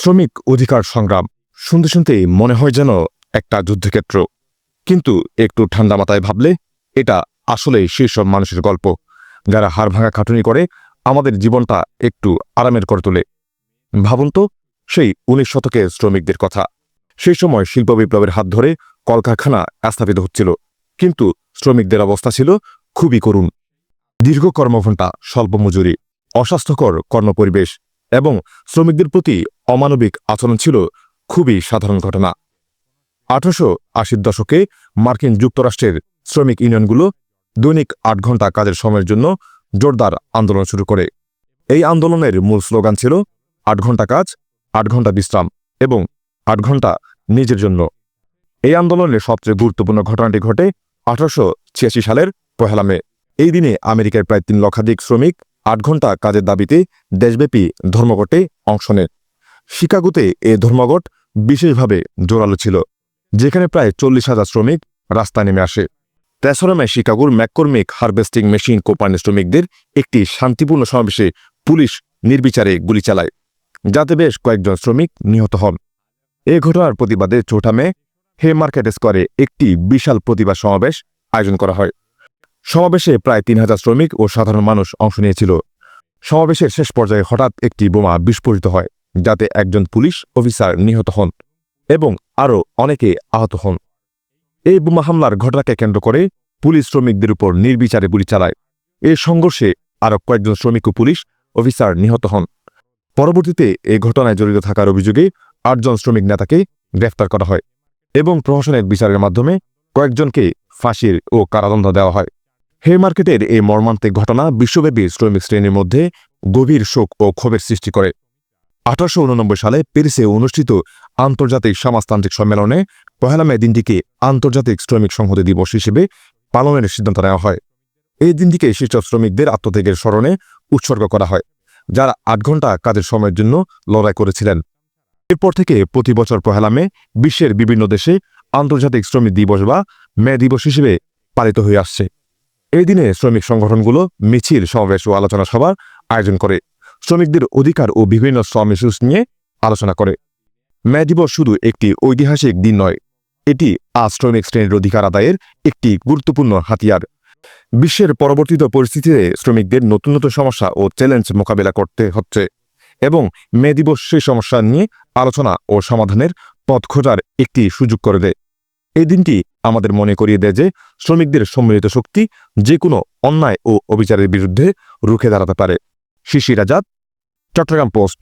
শ্রমিক অধিকার সংগ্রাম। শুনতে শুনতেই মনে হয় যেন একটা যুদ্ধক্ষেত্র। কিন্তু একটু ঠান্ডা মাথায় ভাবলে এটা আসলেই সেই সব মানুষের গল্প। যারা হাড় ভাঙা খাটুনি করে, আমাদের জীবনটা একটু আরামের করে তোলে। ভাবুন তো, সেই উনিশ শতকের শ্রমিকদের কথা। সেই সময় শিল্প বিপ্লবের হাত ধরে কলকারখানা স্থাপিত হচ্ছিল। কিন্তু শ্রমিকদের অবস্থা ছিল খুবই করুণ। দীর্ঘ কর্মঘণ্টা, স্বল্প মজুরি, অস্বাস্থ্যকর কর্মপরিবেশ এবং শ্রমিকদের প্রতি অমানবিক আচরণ ছিল খুবই সাধারণ ঘটনা। আঠারোশো আশির দশকে মার্কিন যুক্তরাষ্ট্রের শ্রমিক ইউনিয়নগুলো দৈনিক আট ঘণ্টা কাজের সময়ের জন্য জোরদার আন্দোলন শুরু করে। এই আন্দোলনের মূল স্লোগান ছিল আট ঘণ্টা কাজ, আট ঘণ্টা বিশ্রাম এবং আট ঘণ্টা নিজের জন্য। এই আন্দোলনের সবচেয়ে গুরুত্বপূর্ণ ঘটনাটি ঘটে আঠারোশো ছিয়াশি সালের পহেলা মে। এই দিনে আমেরিকার প্রায় তিন লক্ষাধিক শ্রমিক আট ঘণ্টা কাজের দাবিতে দেশব্যাপী ধর্মঘটে অংশ নেয় শিকাগোতে এ ধর্মঘট বিশেষভাবে জোরালো ছিল, যেখানে প্রায় চল্লিশ হাজার শ্রমিক রাস্তায় নেমে আসে। তেসরা মে শিকাগোর ম্যাককর্মিক হারভেস্টিং মেশিন কোম্পানির শ্রমিকদের একটি শান্তিপূর্ণ সমাবেশে পুলিশ নির্বিচারে গুলি চালায়, যাতে বেশ কয়েকজন শ্রমিক নিহত হন। এ ঘটনার প্রতিবাদে চৌঠা মে হে মার্কেট স্কোয়ারে একটি বিশাল প্রতিবাদ সমাবেশ আয়োজন করা হয়। সমাবেশে প্রায় তিন হাজার শ্রমিক ও সাধারণ মানুষ অংশ নিয়েছিল। সমাবেশের শেষ পর্যায়ে হঠাৎ একটি বোমা বিস্ফোরিত হয়। যাতে একজন পুলিশ অফিসার নিহত হন এবং আরও অনেকে আহত হন। এই বোমা হামলার ঘটনাকে কেন্দ্র করে পুলিশ শ্রমিকদের উপর নির্বিচারে গুলি চালায়। এই সংঘর্ষে আরও কয়েকজন শ্রমিক ও পুলিশ অফিসার নিহত হন। পরবর্তীতে এই ঘটনায় জড়িত থাকার অভিযোগে আটজন শ্রমিক নেতাকে গ্রেফতার করা হয় এবং প্রশাসনের বিচারের মাধ্যমে কয়েকজনকে ফাঁসির ও কারাদণ্ড দেওয়া হয়। হে মার্কেটের এই মর্মান্তিক ঘটনা বিশ্বব্যাপী শ্রমিক শ্রেণির মধ্যে গভীর শোক ও ক্ষোভের সৃষ্টি করে। আঠারোশো সালে প্যারিসে অনুষ্ঠিত আন্তর্জাতিক সমাজতান্ত্রিক সম্মেলনে পহেলা মে দিনটিকে আন্তর্জাতিক শ্রমিক সংহতি দিবস হিসেবে পালনের সিদ্ধান্ত নেওয়া হয়। এই দিনটিকে শীর্ষ শ্রমিকদের আত্মত্যাগের স্মরণে উৎসর্গ করা হয়, যারা আট ঘণ্টা কাজের সময়ের জন্য লড়াই করেছিলেন। এরপর থেকে প্রতি বছর পহেলা মে বিশ্বের বিভিন্ন দেশে আন্তর্জাতিক শ্রমিক দিবস বা মে দিবস হিসেবে পালিত হয়ে আসছে। এই দিনে শ্রমিক সংগঠনগুলো মিছিল, সমাবেশ ও আলোচনা সভার আয়োজন করে। শ্রমিকদের অধিকার ও বিভিন্ন শ্রম ইস্যুস নিয়ে আলোচনা করে। মে দিবস শুধু একটি ঐতিহাসিক দিন নয়, এটি আজ শ্রমিক শ্রেণির অধিকার আদায়ের একটি গুরুত্বপূর্ণ হাতিয়ার। বিশ্বের পরবর্তীত পরিস্থিতিতে শ্রমিকদের নতুন নতুন সমস্যা ও চ্যালেঞ্জ মোকাবেলা করতে হচ্ছে এবং মে দিবস সেই সমস্যা নিয়ে আলোচনা ও সমাধানের পথ খোঁজার একটি সুযোগ করে দেয়। এই দিনটি আমাদের মনে করিয়ে দেয় যে শ্রমিকদের সম্মিলিত শক্তি যে কোনো অন্যায় ও অবিচারের বিরুদ্ধে রুখে দাঁড়াতে পারে। শিশির আজাদ চট্টগ্রাম পোস্ট।